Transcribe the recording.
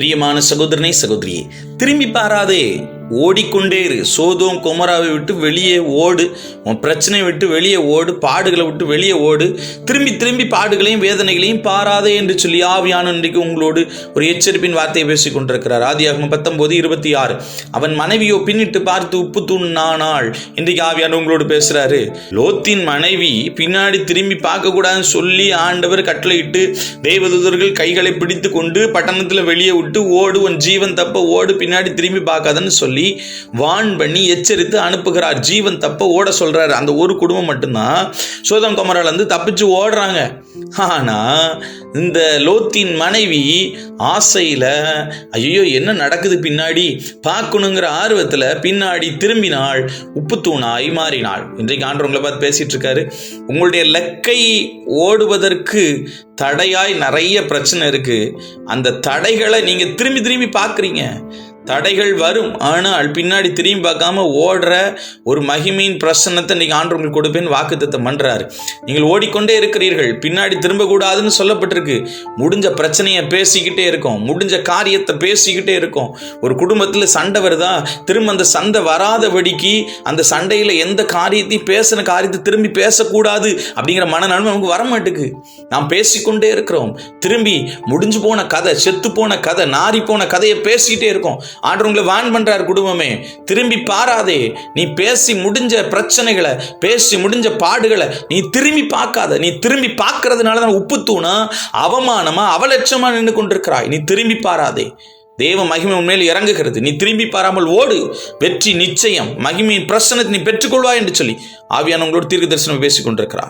பிரியமான சகோதரனே சகோதரியே திரும்பி பாராதே. ஓடிக்கொண்டே இரு. சோதோம் குமராவை விட்டு வெளியே ஓடு. உன் பிரச்சனையை விட்டு வெளியே ஓடு. பாடுகளை விட்டு வெளியே ஓடு. திரும்பி திரும்பி பாடுகளையும் வேதனைகளையும் பாராதே என்று சொல்லி ஆவியான இன்றைக்கு உங்களோடு ஒரு எச்சரிப்பின் வார்த்தையை பேசிக் கொண்டிருக்கிறார். ஆதியாகமம் பத்தொன்பது இருபத்தி ஆறு. அவன் மனைவியோ பின்னிட்டு பார்த்து உப்பு தூண்ணானாள். இன்றைக்கு ஆவியான உங்களோடு பேசுறாரு. லோத்தின் மனைவி பின்னாடி திரும்பி பார்க்க கூடாதுன்னு சொல்லி ஆண்டவர் கட்டளையிட்டு தெய்வதூதர்கள் கைகளை பிடித்து கொண்டு பட்டணத்துல வெளியே விட்டு ஓடு. உன் ஜீவன் தப்ப ஓடு. பின்னாடி திரும்பி பார்க்காதன்னு சொல்லி வான் பண்ணி எச்சரித்து அனுப்புகிறார். ஜீவன் தப்ப ஓட சொல்றாரு. அந்த ஒரு குடும்பம் மட்டும்தான் சோதம் குமரால இருந்து தப்பிச்சு ஓடுறாங்க. ஆனா இந்த லோத்தின் மனைவி ஆசையில ஐயோ என்ன நடக்குது பின்னாடி? பார்க்கணுங்கிற ஆர்வத்துல பின்னாடி திரும்பினாள். உப்பு தூணாய் மாறினாள். இன்றைக்கு ஆண்டவங்களை பார்த்து பேசிட்டு இருக்காரு. உங்களுடைய லக்கை ஓடுவதற்கு தடையாய் நிறைய பிரச்சனை இருக்கு. அந்த தடைகளை நீங்க திரும்பி திரும்பி பார்க்குறீங்க. தடைகள் வரும். ஆனால் பின்னாடி திரும்பி பார்க்காம ஓடுற ஒரு மகிமையின் பிரசன்னத்தை இன்னைக்கு ஆண்டுவங்களுக்கு கொடுப்பேன் வாக்குத்தத்தம் பண்ணுறாரு நீங்கள் ஓடிக்கொண்டே இருக்கிறீர்கள். பின்னாடி திரும்பக்கூடாதுன்னு சொல்லப்பட்டிருக்கு. முடிஞ்ச பிரச்சனையை பேசிக்கிட்டே இருக்கோம். முடிஞ்ச காரியத்தை பேசிக்கிட்டே இருக்கோம். ஒரு குடும்பத்தில் சண்டை வருதா? திரும்ப அந்த சண்டை வராதபடிக்கு அந்த சண்டையில் எந்த காரியத்தையும் பேசின காரியத்தை திரும்பி பேசக்கூடாது அப்படிங்கிற மனநன்மை நமக்கு வரமாட்டுக்கு. நாம் பேசிக்கொண்டே இருக்கிறோம். திரும்பி முடிஞ்சு போன கதை செத்து போன கதை நாரி போன கதையை பேசிக்கிட்டே இருக்கோம். ஆண்டு உங்களை வான் பண்றார் குடும்பமே. திரும்பி பாராதே. நீ பேசி முடிஞ்ச பிரச்சனைகளை பேசி முடிஞ்ச பாடுகளை நீ திரும்பி பார்க்காத. நீ திரும்பி பார்க்கறதுனால தான் உப்பு தூணா அவமானமா அவலட்சமா நின்று கொண்டிருக்கிறாய். நீ திரும்பி பாராதே. தேவ மகிமை உண்மையில் இறங்குகிறது. நீ திரும்பி பாராமல் ஓடு. வெற்றி நிச்சயம் மகிமையின் பிரசனத்தை நீ பெற்றுக்கொள்வாய் என்று சொல்லி ஆவியான உங்களோட தீர்க்க தரிசனம் பேசிக் கொண்டிருக்கிறார்